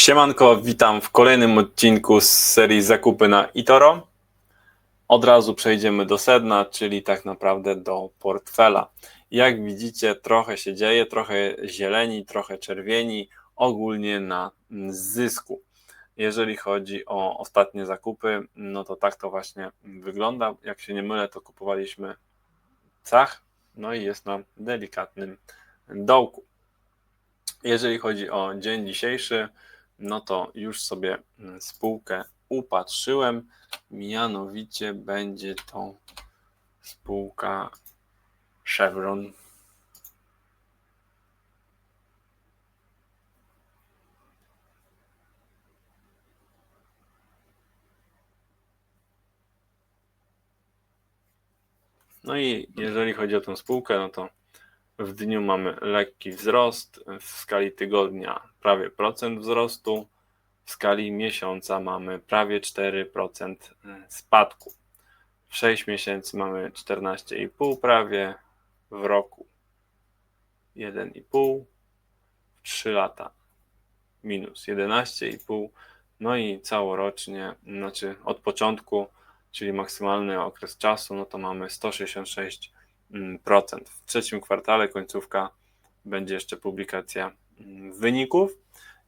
Siemanko, witam w kolejnym odcinku z serii Zakupy na Itoro. Od razu przejdziemy do sedna, czyli tak naprawdę do portfela. Jak widzicie, trochę się dzieje, trochę zieleni, trochę czerwieni, ogólnie na zysku. Jeżeli chodzi o ostatnie zakupy, no to tak to właśnie wygląda. Jak się nie mylę, to kupowaliśmy cach, no i jest na delikatnym dołku. Jeżeli chodzi o dzień dzisiejszy, no to już sobie mm, spółkę upatrzyłem. Mianowicie będzie to spółka Chevron. No i jeżeli chodzi o tę spółkę, no to w dniu mamy lekki wzrost, w skali tygodnia prawie procent wzrostu, w skali miesiąca mamy prawie 4% spadku. W 6 miesięcy mamy 14,5 prawie, w roku 1,5, w 3 lata minus 11,5, no i całorocznie, znaczy od początku, czyli maksymalny okres czasu, no to mamy 166%. W trzecim kwartale końcówka będzie jeszcze publikacja mm, wyników.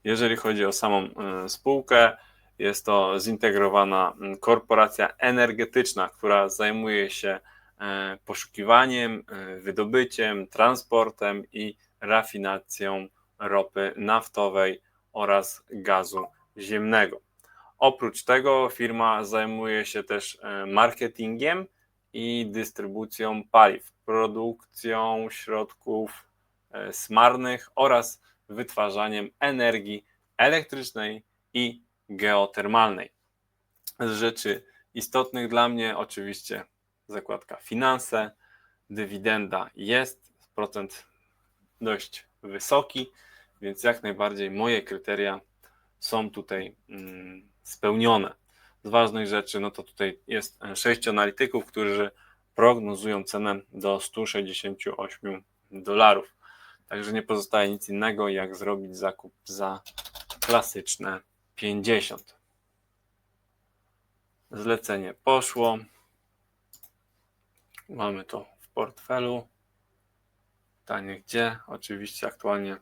Jeżeli chodzi o samą y, spółkę, jest to zintegrowana mm, korporacja energetyczna, która zajmuje się e, poszukiwaniem, e, wydobyciem, transportem i rafinacją ropy naftowej oraz gazu ziemnego. Oprócz tego firma zajmuje się też e, marketingiem i dystrybucją paliw, produkcją środków e, smarnych oraz wytwarzaniem energii elektrycznej i geotermalnej. Z rzeczy istotnych dla mnie oczywiście zakładka finanse, dywidenda jest, procent dość wysoki, więc jak najbardziej moje kryteria są tutaj mm, spełnione. Z ważnych rzeczy, no to tutaj jest sześciu analityków, którzy prognozują cenę do 168 dolarów. Także nie pozostaje nic innego, jak zrobić zakup za klasyczne 50. Zlecenie poszło. Mamy to w portfelu. Pytanie gdzie? Oczywiście aktualnie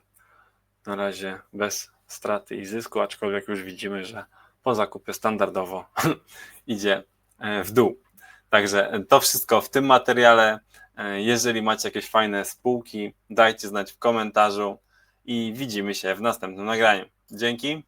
na razie bez straty i zysku, aczkolwiek już widzimy, że po zakupie standardowo idzie e, w dół. Także to wszystko w tym materiale. E, Jeżeli macie jakieś fajne spółki, dajcie znać w komentarzu i widzimy się w następnym nagraniu. Dzięki.